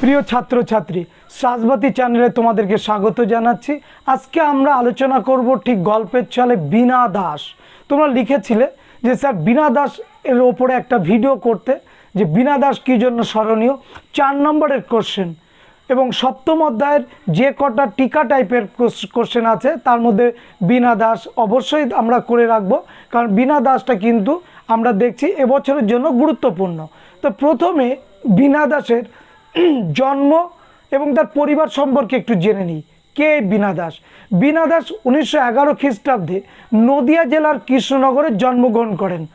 প্রিয় ছাত্রছাত্রী, সাজবাতি চ্যানেলে তোমাদেরকে স্বাগত জানাচ্ছি। আজকে আমরা আলোচনা করব ঠিক গল্পের ছলে বিনা দাস। তোমরা লিখেছিলে যে, স্যার বিনা দাস এর ওপরে একটা ভিডিও করতে যে বিনা দাস কী জন্য স্মরণীয়? চার নম্বরের কোশ্চেন এবং সপ্তম অধ্যায়ের যে কটা টিকা টাইপের কোশ্চেন আছে, তার মধ্যে বিনা দাস অবশ্যই আমরা করে রাখব। কারণ বিনা দাসটা কিন্তু আমরা দেখছি এবছরের জন্য গুরুত্বপূর্ণ। তো প্রথমে বিনা দাসের জন্ম এবং তার পরিবার সম্পর্কে একটু জেনে নিই। কে বিনা বীণা দাস? বীণা দাস উনিশশো এগারো খ্রিস্টাব্দে নদিয়া জেলার কৃষ্ণনগরে জন্মগ্রহণ করেন।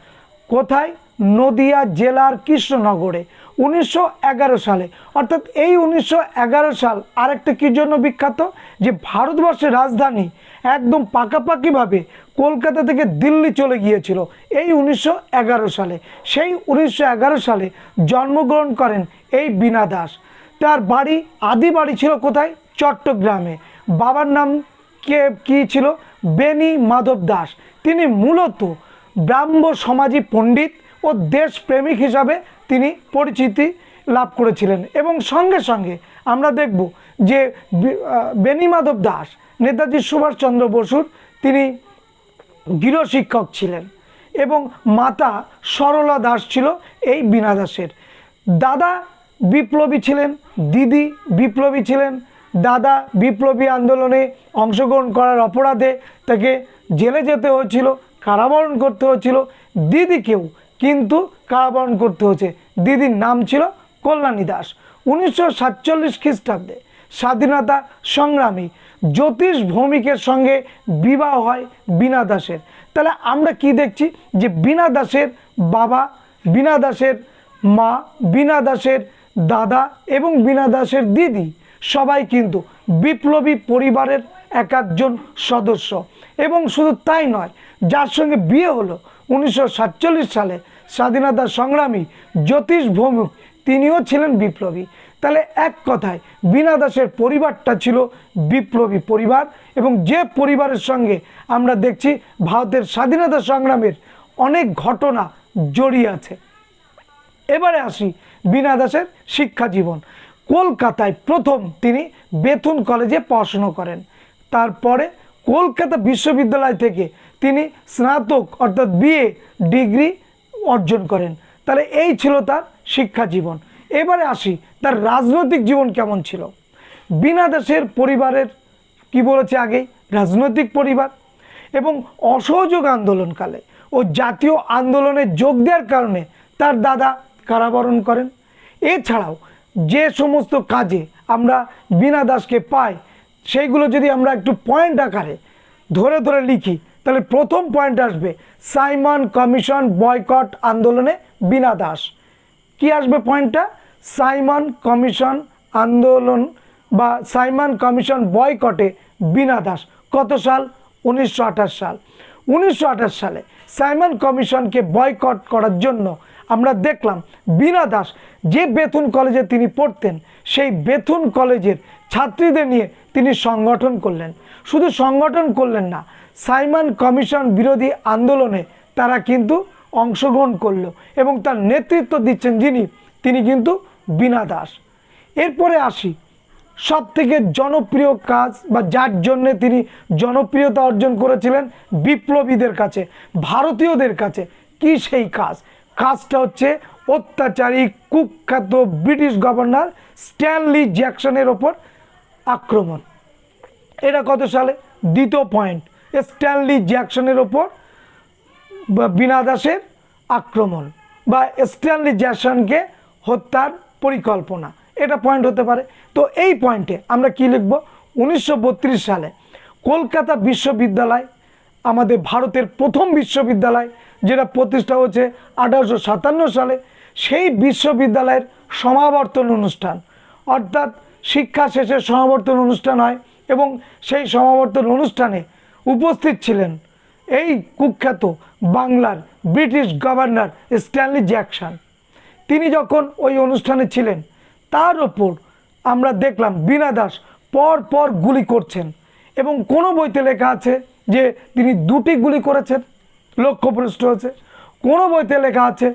কোথায়? নদিয়া জেলার কৃষ্ণনগরে। উনিশশো এগারো সালে। অর্থাৎ এই উনিশশো এগারো সাল আরেকটা কী জন্য বিখ্যাত? যে ভারতবর্ষের রাজধানী একদম পাকাপাকিভাবে কলকাতা থেকে দিল্লি চলে গিয়েছিল এই উনিশশো এগারো সালে। সেই উনিশশো এগারো সালে জন্মগ্রহণ করেন এই বীণা দাস। তার বাড়ি, আদি বাড়ি ছিল কোথায়? চট্টগ্রামে। বাবার নাম কে, কী ছিল? বেনি মাধব দাস। তিনি মূলত ব্রাহ্ম সমাজী পণ্ডিত ও দেশপ্রেমিক হিসাবে তিনি পরিচিতি লাভ করেছিলেন। এবং সঙ্গে সঙ্গে আমরা দেখব যে বি- বেনি মাধব দাস, নেতাজি সুভাষচন্দ্র বসুর তিনি গৃহশিক্ষক ছিলেন এবং মাতা সরলা দাস ছিল এই বীণা দাসের। দাদা বিপ্লবী ছিলেন, দিদি বিপ্লবী ছিলেন, দাদা বিপ্লবী আন্দোলনে অংশগ্রহণ করার অপরাধে তাকে জেলে যেতে হয়েছিল, কারাবরণ করতে হয়েছিল, দিদিকেও কারাবরণ করতে হয়েছে। দিদির নাম ছিল কল্যাণী দাস। উনিশশো সাতচল্লিশ খ্রিস্টাব্দে স্বাধীনতা সংগ্রামী জ্যোতিষ ভৌমিকের সঙ্গে বিবাহ হয় বীণা দাসের। তাহলে আমরা কি দেখছি? যে বীণা দাসের বাবা, বীণা দাসের মা, বীণা দাসের দাদা এবং বীণা দাসের দিদি সবাই কিন্তু বিপ্লবী পরিবারের এক একজন সদস্য। এবং শুধু তাই নয়, যার সঙ্গে বিয়ে হলো উনিশশো সাতচল্লিশ সালে স্বাধীনতা সংগ্রামী জ্যোতিষ ভৌমিক, তিনিও ছিলেন বিপ্লবী। তাহলে এক কথায় বীণা দাসের পরিবারটা ছিল বিপ্লবী পরিবার এবং যে পরিবারের সঙ্গে আমরা দেখছি ভারতের স্বাধীনতা সংগ্রামের অনেক ঘটনা জড়িয়ে আছে। এবারে আসি বীণা দাসের শিক্ষা জীবন। কলকাতায় প্রথম তিনি বেথুন কলেজে পড়াশুনো করেন। তারপরে কলকাতা বিশ্ববিদ্যালয় থেকে তিনি স্নাতক অর্থাৎ বিএ ডিগ্রি অর্জন করেন। তাহলে এই ছিল তার শিক্ষা জীবন। এবারে আসি, তার রাজনৈতিক জীবন কেমন ছিল? বিনা দাসের পরিবারের, কি বলেছে আগেই রাজনৈতিক পরিবার এবং অসহযোগ আন্দোলনকালে ও জাতীয় আন্দোলনে যোগ দেওয়ার কারণে তার দাদা কারাবরণ করেন। এছাড়াও যে সমস্ত কাজে আমরা বিনা দাসকে পাই, সেইগুলো যদি আমরা একটু পয়েন্ট আকারে ধরে ধরে লিখি তাহলে প্রথম পয়েন্ট আসবে, সাইমন কমিশন বয়কট আন্দোলনে বিনা দাস। কি আসবে পয়েন্টটা সাইমন কমিশন আন্দোলন বা সাইমন কমিশন বয়কটে বিনা দাস। কত সাল? উনিশশো আঠাশ সাল। উনিশশো আঠাশ সালে সাইমন কমিশনকে বয়কট করার জন্য আমরা দেখলাম বীণা দাস যে বেথুন কলেজে তিনি পড়তেন, সেই বেথুন কলেজের ছাত্রীদের নিয়ে তিনি সংগঠন করলেন। শুধু সংগঠন করলেন না সাইমন কমিশন বিরোধী আন্দোলনে তারা কিন্তু অংশগ্রহণ করল এবং তার নেতৃত্ব দিচ্ছেন যিনি, তিনি কিন্তু বীণা দাস। এরপরে আসি সব থেকে জনপ্রিয় কাজ বা যার জন্যে তিনি জনপ্রিয়তা অর্জন করেছিলেন বিপ্লবীদের কাছে, ভারতীয়দের কাছে, কি সেই কাজ? কাজটা হচ্ছে অত্যাচারী, কুখ্যাত ব্রিটিশ গভর্নর স্ট্যানলি জ্যাকসনের ওপর আক্রমণ। এটা কত সালে? দ্বিতীয় পয়েন্ট। স্ট্যানলি জ্যাকসনের ওপর বিনা দাসের আক্রমণ বা স্ট্যানলি জ্যাকসনকে হত্যার পরিকল্পনা। এটা পয়েন্ট হতে পারে। তো এই পয়েন্টে আমরা কি লিখব? উনিশশো বত্রিশ সালে কলকাতা বিশ্ববিদ্যালয়, আমাদের ভারতের প্রথম বিশ্ববিদ্যালয়, যেটা প্রতিষ্ঠা হয়েছে আঠারোশো সাতান্ন সালে, সেই বিশ্ববিদ্যালয়ের সমাবর্তন অনুষ্ঠান। অর্থাৎ শিক্ষা শেষে সমাবর্তন অনুষ্ঠান হয় এবং সেই সমাবর্তন অনুষ্ঠানে উপস্থিত ছিলেন। এই কুখ্যাত বাংলার ব্রিটিশ গভর্নর স্ট্যানলি জ্যাকসন। তিনি যখন ওই অনুষ্ঠানে ছিলেন, তার ওপর আমরা দেখলাম বীণা দাস পর পর গুলি করছেন এবং কোনো বইতে লেখা আছে যে তিনি দুটি গুলি করেছেন, লক্ষ্যভ্রষ্ট হয়েছে। কোনো বইতে লেখা আছে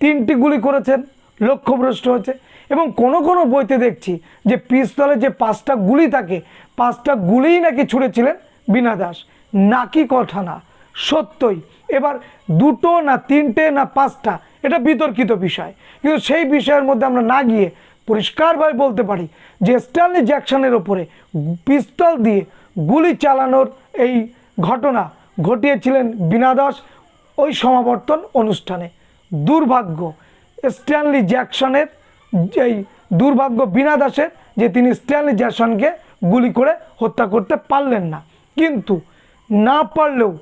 তিনটি গুলি করেছেন, লক্ষ্যভ্রষ্ট হয়েছে। এবং কোনো কোনো বইতে দেখছি যে পিস্তলে যে পাঁচটা গুলি থাকে, পাঁচটা গুলিই নাকি ছুঁড়েছিলেন বীণা দাস। নাকি কথা না, সত্যই। এবার দুটো না তিনটে না পাঁচটা, এটা বিতর্কিত বিষয়। কিন্তু সেই বিষয়ের মধ্যে আমরা না গিয়ে পরিষ্কারভাবে বলতে পারি যে স্ট্যানলি জ্যাকসনের ওপরে পিস্তল দিয়ে গুলি চালানোর এই ঘটনা ঘটিয়েছিলেন বিনা দাস ওই সমাবর্তন অনুষ্ঠানে। দুর্ভাগ্য, স্ট্যানলি জ্যাকসনের এই দুর্ভাগ্য বিনা দাসের যে তিনি স্ট্যানলি জ্যাকসনকে গুলি করে হত্যা করতে পারলেন না। কিন্তু না পারলেও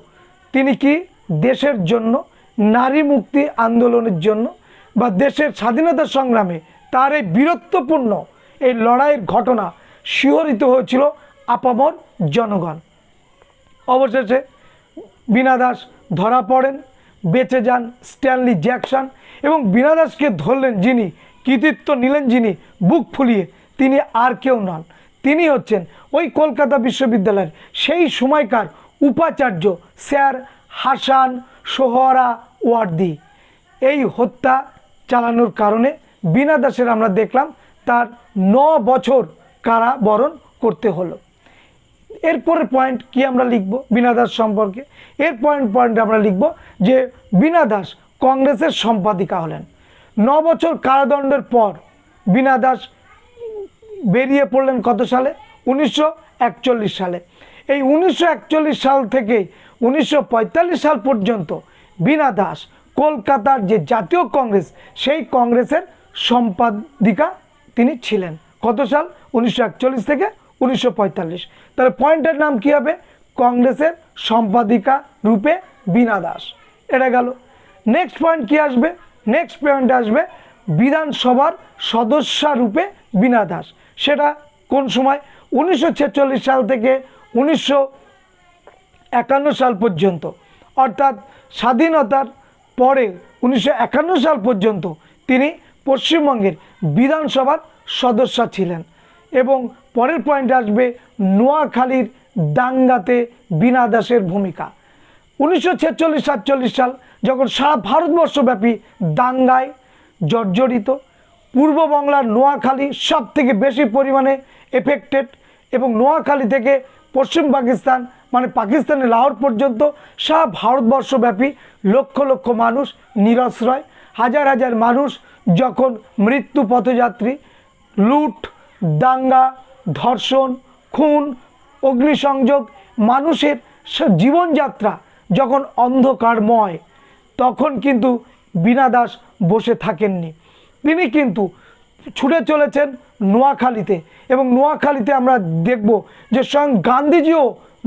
তিনি কি দেশের জন্য নারী মুক্তি আন্দোলনের জন্য বা দেশের স্বাধীনতা সংগ্রামে তার এই বীরত্বপূর্ণ এই লড়াইয়ের ঘটনা শিহরিত হয়েছিল আপামর জনগণ। অবশেষে বীণা দাস ধরা পড়েন, বেঁচে যান স্ট্যানলি জ্যাকসন এবং বীণা দাসকে ধরলেন যিনি, কৃতিত্ব নিলেন যিনি, বুক ফুলিয়ে তিনি আর কেউ নন। তিনি হচ্ছেন ওই কলকাতা বিশ্ববিদ্যালয়ের সেই সময়কার উপাচার্য স্যার হাসান সোহরা ওয়ার্দি। এই হত্যা চালানোর কারণে বিনা দাসের আমরা দেখলাম তার ন বছর কারাবরণ করতে হলো। এরপরের পয়েন্ট কি আমরা লিখব বীণা দাস সম্পর্কে? এর পয়েন্ট পয়েন্ট আমরা লিখব যে বিনা দাস কংগ্রেসের সম্পাদিকা হলেন। ন বছর কারাদণ্ডের পর বিনা দাস বেরিয়ে পড়লেন কত সালে? উনিশশো একচল্লিশ সালে। এই উনিশশো একচল্লিশ সাল থেকে উনিশশো পঁয়তাল্লিশ সাল পর্যন্ত বীণা দাস কলকাতার যে জাতীয় কংগ্রেস, সেই কংগ্রেসের সম্পাদিকা তিনি ছিলেন। কত সাল? উনিশশো একচল্লিশ থেকে উনিশশো পঁয়তাল্লিশ। তাহলে পয়েন্টের নাম কি হবে? কংগ্রেসের সম্পাদিকা রূপে বীণা দাস। এটা গেল। নেক্সট পয়েন্ট কি আসবে? নেক্সট পয়েন্ট আসবে বিধানসভার সদস্যা রূপে বীণা দাস। সেটা কোন সময়? উনিশশো ছেচল্লিশ সাল থেকে উনিশশো একান্ন সাল পর্যন্ত। অর্থাৎ স্বাধীনতার পরে উনিশশো একান্ন সাল পর্যন্ত তিনি পশ্চিমবঙ্গের বিধানসভার সদস্য ছিলেন এবং পরের পয়েন্ট আসবে নোয়াখালীর দাঙ্গাতে বিনা দাসের ভূমিকা। উনিশশো ছেচল্লিশ সাতচল্লিশ সাল যখন সারা ভারতবর্ষব্যাপী দাঙ্গায় জর্জরিত পূর্ব বাংলার নোয়াখালী সব থেকে বেশি পরিমাণে এফেক্টেড এবং নোয়াখালী থেকে পশ্চিম পাকিস্তান মানে পাকিস্তানের লাহোর পর্যন্ত সারা ভারতবর্ষব্যাপী লক্ষ লক্ষ মানুষ নিরশ্রয় হাজার হাজার মানুষ যখন মৃত্যু পথযাত্রী, লুট, দাঙ্গা, ধর্ষণ, খুন, অগ্নিসংযোগ, মানুষের জীবনযাত্রা যখন অন্ধকারময়, তখন কিন্তু বীণা দাস বসে থাকেননি। তিনি কিন্তু ছুটে চলেছেন নোয়াখালীতে এবং নোয়াখালীতে আমরা দেখব যে স্বয়ং গান্ধীজিও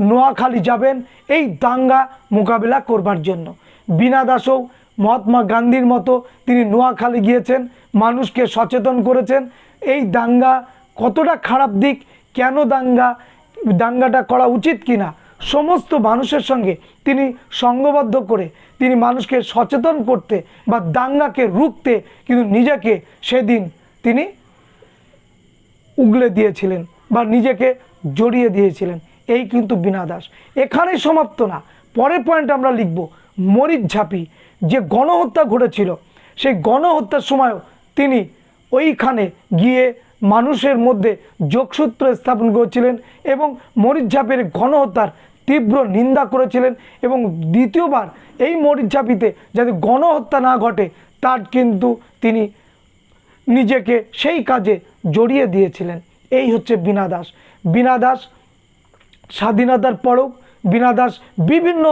নোয়াখালী যাবেন এই দাঙ্গা মোকাবিলা করবার জন্য। বিনা দাসও মহাত্মা গান্ধীর মতো তিনি নোয়াখালী গিয়েছেন, মানুষকে সচেতন করেছেন, এই দাঙ্গা কতটা খারাপ দিক, কেন দাঙ্গা, দাঙ্গাটা করা উচিত কিনা সমস্ত মানুষের সঙ্গে তিনি সঙ্গবদ্ধ করে, তিনি মানুষকে সচেতন করতে বা দাঙ্গাকে রুখতে কিন্তু নিজেকে সেদিন তিনি উগলে দিয়েছিলেন বা নিজেকে জড়িয়ে দিয়েছিলেন। এই কিন্তু বীণা দাস এখানেই সমাপ্ত না। পরের পয়েন্ট আমরা লিখব, মরিচ ঝাঁপি। যে গণহত্যা ঘটেছিল, সেই গণহত্যার সময়ও তিনি ওইখানে গিয়ে মানুষের মধ্যে যোগসূত্র স্থাপন করেছিলেন এবং মরিচ ঝাঁপের গণহত্যার তীব্র নিন্দা করেছিলেন এবং দ্বিতীয়বার এই মরিচ ঝাঁপিতে যাতে গণহত্যা না ঘটে, তার কিন্তু তিনি নিজেকে সেই কাজে জড়িয়ে দিয়েছিলেন। এই হচ্ছে বীণা দাস। বীণা দাস স্বাধীনতার পরেও, বীণা দাস বিভিন্ন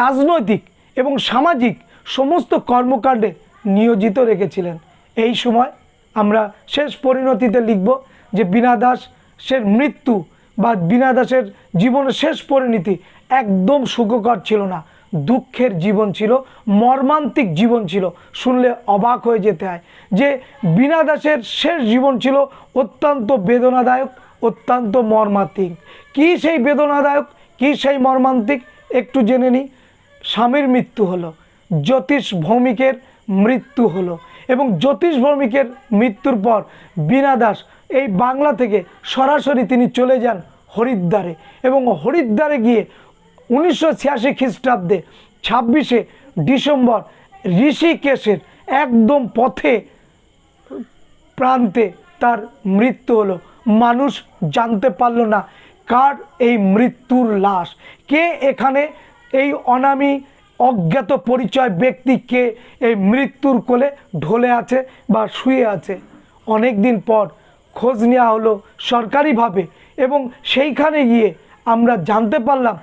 রাজনৈতিক এবং সামাজিক সমস্ত কর্মকাণ্ডে নিয়োজিত রেখেছিলেন। এই সময় আমরা শেষ পরিণতিতে লিখব যে বিনা দাস দাসের মৃত্যু বা বীণা দাসের জীবনের শেষ পরিণতি একদম সুখকর ছিল না। দুঃখের জীবন ছিল, মর্মান্তিক জীবন ছিল। শুনলে অবাক হয়ে যেতে হয় যে বীণা দাসের শেষ জীবন ছিল অত্যন্ত বেদনাদায়ক, অত্যন্ত মর্মান্তিক। কী সেই বেদনাদায়ক, কী সেই মর্মান্তিক? একটু জেনে নিই স্বামীর মৃত্যু হলো, জ্যোতিষ ভৌমিকের মৃত্যু হলো। এবং জ্যোতিষ ভৌমিকের মৃত্যুর পর বীণা দাস এই বাংলা থেকে সরাসরি তিনি চলে যান হরিদ্বারে এবং হরিদ্বারে গিয়ে উনিশশো ছিয়াশি খ্রিস্টাব্দে ছাব্বিশে ডিসেম্বর ঋষিকেশের একদম পথে প্রান্তে তার মৃত্যু হলো। মানুষ জানতে পারল না কার এই মৃত্যুর লাশ। কে এখানে এই অনামী অজ্ঞাত পরিচয় ব্যক্তিকে এই মৃত্যুর কোলে ঢলে আছে বা শুয়ে আছে। অনেক দিন পর খোঁজ নেওয়া হলো সরকারিভাবে এবং সেইখানে গিয়ে আমরা জানতে পারলাম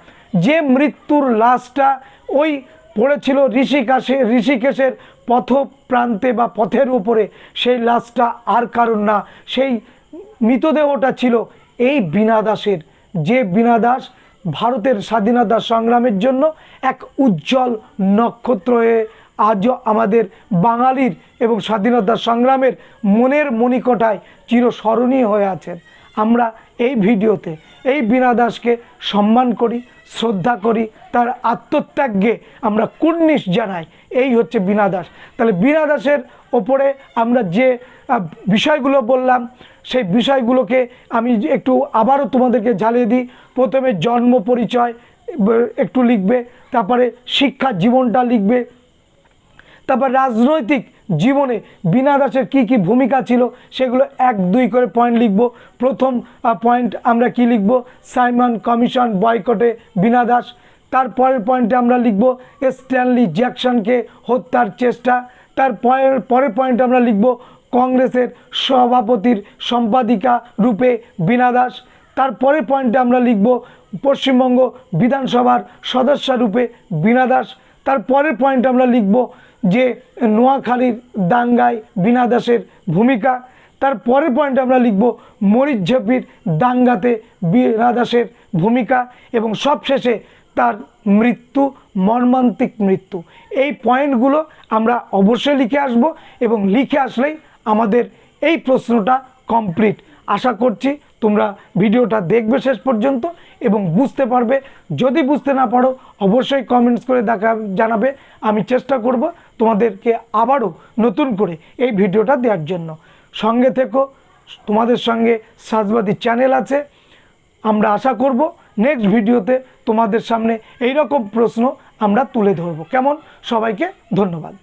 যে মৃত্যুর লাশটা ওই পড়েছিল ঋষিকাশে, ঋষিকেশের পথ প্রান্তে বা পথের উপরে। সেই লাশটা আর কারণ না, সেই মৃতদেহটা ছিল এই বীণা দাসের। যে বীণা দাস ভারতের স্বাধীনতা সংগ্রামের জন্য এক উজ্জ্বল নক্ষত্র হয়ে আজও আমাদের বাঙালির এবং স্বাধীনতা সংগ্রামের মনের মণিকটায় চিরস্মরণীয় হয়ে আছেন। আমরা এই ভিডিওতে, এই বীণা দাসকে সম্মান করি, শ্রদ্ধা করি, তার আত্মত্যাগকে আমরা কুর্নিশ জানাই। এই হচ্ছে বীণা দাস। তাহলে বীণা দাসের ওপরে আমরা যে বিষয়গুলো বললাম, সেই বিষয়গুলোকে আমি একটু আবারও তোমাদেরকে জ্বালিয়ে দিই। প্রথমে জন্ম পরিচয় একটু লিখবে, তারপরে শিক্ষা জীবনটা লিখবে, তারপর রাজনৈতিক জীবনে বিনা দাসের কী কী ভূমিকা ছিল সেগুলো এক, দুই করে পয়েন্ট লিখব। প্রথম পয়েন্ট আমরা কি লিখব? সাইমন কমিশন বয়কটে বিনা দাস। তারপরের পয়েন্টে আমরা লিখব স্ট্যানলি জ্যাকসনকে হত্যার চেষ্টা। তার পরের পরের পয়েন্টে আমরা লিখব কংগ্রেসের সভাপতির সম্পাদিকা রূপে বিনা দাস। তারপরের পয়েন্টে আমরা লিখব পশ্চিমবঙ্গ বিধানসভার সদস্য রূপে বিনা দাস। তার পরের পয়েন্ট আমরা লিখব যে নোয়াখালীর দাঙ্গায় বিনা দাসের ভূমিকা, তার পরের পয়েন্ট আমরা লিখব মরিচঝাপির দাঙ্গাতে বিনা দাসের ভূমিকা এবং সবশেষে তার মৃত্যু, মর্মান্তিক মৃত্যু। এই পয়েন্টগুলো আমরা অবশ্যই লিখে আসব এবং লিখে আসলেই আমাদের এই প্রশ্নটা কমপ্লিট আশা করছি তোমরা ভিডিওটা দেখবে শেষ পর্যন্ত এবং বুঝতে পারবে। যদি বুঝতে না পারো, অবশ্যই কমেন্টস করে দেখা, জানাবে। আমি চেষ্টা করব তোমাদেরকে আবারও নতুন করে এই ভিডিওটা দেওয়ার জন্য। সঙ্গে থেকো, তোমাদের সঙ্গে সাজবাদী চ্যানেল আছে। আমরা আশা করব নেক্সট ভিডিওতে তোমাদের সামনে এই রকম প্রশ্ন আমরা তুলে ধরবো। কেমন? সবাইকে ধন্যবাদ।